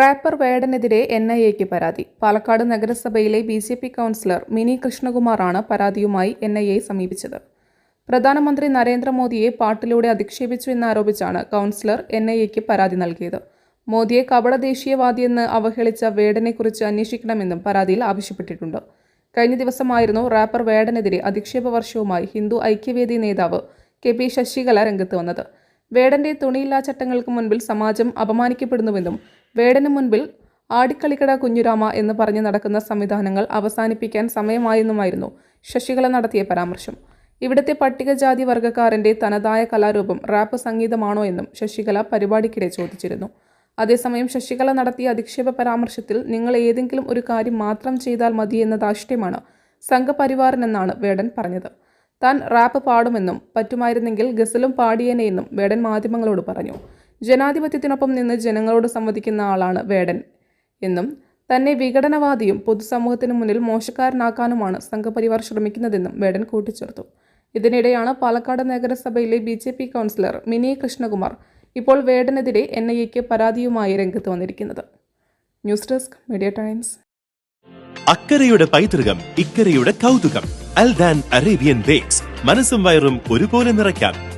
Wrapper വേടനെതിരെ N I എക്ക് പരാതി. പാലക്കാട് നഗരസഭയിലെ B J P councillor Mini കൃഷ്ണകുമാറാണ് പരാതിയുമായി എൻ ഐ എ സമീപിച്ചത്. പ്രധാനമന്ത്രി നരേന്ദ്രമോദിയെ പാട്ടിലൂടെ അധിക്ഷേപിച്ചു എന്നാരോപിച്ചാണ് കൗൺസിലർ എൻ ഐ എക്ക് പരാതി നൽകിയത്. മോദിയെ കപട ദേശീയവാദിയെന്ന് അവഹേളിച്ച വേടനെക്കുറിച്ച് അന്വേഷിക്കണമെന്നും പരാതിയിൽ ആവശ്യപ്പെട്ടിട്ടുണ്ട്. കഴിഞ്ഞ ദിവസമായിരുന്നു റാപ്പർ വേടനെതിരെ അധിക്ഷേപ വർഷവുമായി ഹിന്ദു ഐക്യവേദി നേതാവ് കെ പി ശശികല രംഗത്ത് വന്നത്. വേടന്റെ തുണിയില്ലാ ചട്ടങ്ങൾക്ക് മുൻപിൽ സമാജം അപമാനിക്കപ്പെടുന്നുവെന്നും വേടന് മുൻപിൽ ആടിക്കളിക്കട കുഞ്ഞുരാമ എന്ന് പറഞ്ഞ് നടക്കുന്ന സംവിധാനങ്ങൾ അവസാനിപ്പിക്കാൻ സമയമായെന്നുമായിരുന്നു ശശികല നടത്തിയ പരാമർശം. ഇവിടുത്തെ പട്ടികജാതി വർഗക്കാരന്റെ തനതായ കലാരൂപം റാപ്പ് സംഗീതമാണോ എന്നും ശശികല പരിപാടിക്കിടെ ചോദിച്ചിരുന്നു. അതേസമയം ശശികല നടത്തിയ അധിക്ഷേപ പരാമർശത്തിൽ നിങ്ങൾ ഏതെങ്കിലും ഒരു കാര്യം മാത്രം ചെയ്താൽ മതി എന്ന ധാർഷ്ട്യമാണ് സംഘപരിവാറിനെന്നാണ് വേടൻ പറഞ്ഞത്. താൻ റാപ്പ് പാടുമെന്നും പറ്റുമായിരുന്നെങ്കിൽ ഗസലും പാടിയേനെയെന്നും വേടൻ മാധ്യമങ്ങളോട് പറഞ്ഞു. ജനാധിപത്യത്തിനൊപ്പം നിന്ന് ജനങ്ങളോട് സംവദിക്കുന്ന ആളാണ് വേടൻ എന്നും തന്നെ വിഘടനവാദിയും പൊതുസമൂഹത്തിന് മുന്നിൽ മോശക്കാരനാക്കാനുമാണ് സംഘപരിവാർ ശ്രമിക്കുന്നതെന്നും വേടൻ കൂട്ടിച്ചേർത്തു. ഇതിനിടെയാണ് പാലക്കാട് നഗരസഭയിലെ B J P councillor Mini Krishnakumar ഇപ്പോൾ വേടനെതിരെ എൻ ഐ എക്ക് പരാതിയുമായി രംഗത്ത് വന്നിരിക്കുന്നത്. News desk media times. അക്കരയുടെ പൈതൃകം ഇക്കരയുടെ കൗതുകം. Aldan Arabian bakes. മനസ്സും വയറും ഒരുപോലെ നിറയ്ക്കാം.